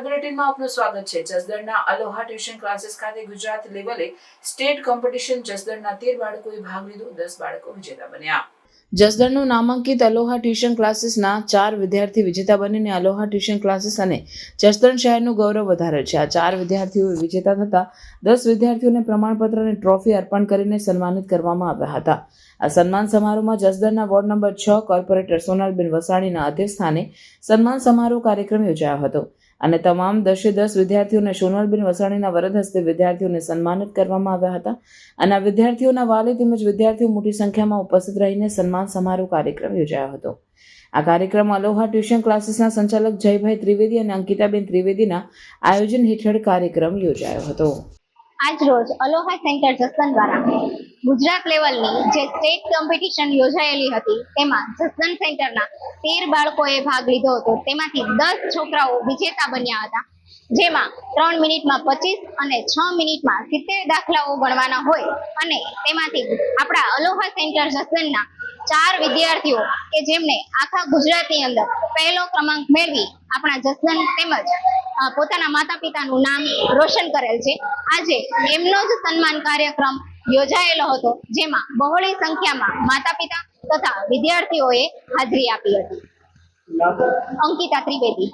બુલેટિનમાં આપનું સ્વાગત છે. જસદણના અલોહા ટ્યુશન ક્લાસીસ ખાતે ગુજરાત લેવલે સ્ટેટ કોમ્પિટિશન જસદણના તેર બાળકોએ ભાગ લીધો. દસ બાળકો વિજેતા બન્યા. જસદણનું નામાંકિત અલોહા ટ્યુશન ક્લાસીસના ચાર વિદ્યાર્થી વિજેતા બનીને અલોહા ટ્યુશન ક્લાસીસ અને જસદણ શહેરનું ગૌરવ વધારે છે. આ ચાર વિદ્યાર્થીઓ વિજેતા થતા દસ વિદ્યાર્થીઓને પ્રમાણપત્ર અને ટ્રોફી અર્પણ કરીને સન્માનિત કરવામાં આવ્યા હતા. આ સન્માન સમારોહમાં જસદણના વોર્ડ નંબર છ કોર્પોરેટર સોનલબેન વસાણીના અધ્યક્ષસ્થાને સન્માન સમારોહ કાર્યક્રમ યોજાયો હતો અને તમામ દસે દસ વિદ્યાર્થીઓને સોનલબેન વસાણીના વરદ હસ્તે વિદ્યાર્થીઓને સન્માનિત કરવામાં આવ્યા હતા અને આ વિદ્યાર્થીઓના વાલી તેમજ વિદ્યાર્થીઓ મોટી સંખ્યામાં ઉપસ્થિત રહીને સન્માન સમારોહ કાર્યક્રમ યોજાયો હતો. આ કાર્યક્રમ અલોહા ટ્યુશન ક્લાસીસના સંચાલક જયભાઈ ત્રિવેદી અને અંકિતાબેન ત્રિવેદીના આયોજન હેઠળ કાર્યક્રમ યોજાયો હતો. આજ રોજ અલોહા સેન્ટર જસદન દ્વારા ગુજરાત લેવલની જે સ્ટેટ કોમ્પિટિશન યોજાયેલી હતી, તેમાં જસદન સેન્ટરના તેર બાળકોએ ભાગ લીધો હતો. તેમાંથી દસ છોકરાઓ વિજેતા બન્યા હતા, જેમાં ત્રણ મિનિટમાં પચીસ અને છ મિનિટમાં સિત્તેર દાખલાઓ ગણવાના હોય અને તેમાંથી આપણા અલોહા સેન્ટર જસદનના ચાર વિદ્યાર્થીઓ કે જેમને આખા ગુજરાતની અંદર પહેલો ક્રમાંક મેળવી આપણા જસદન તેમજ પોતાના માતા પિતાનું નામ રોશન કરેલ છે. આજે એમનો જ સન્માન કાર્યક્રમ યોજાયેલો હતો, જેમાં બહોળી સંખ્યામાં માતા પિતા તથા વિદ્યાર્થીઓએ હાજરી આપી હતી. અંકિતા ત્રિવેદી.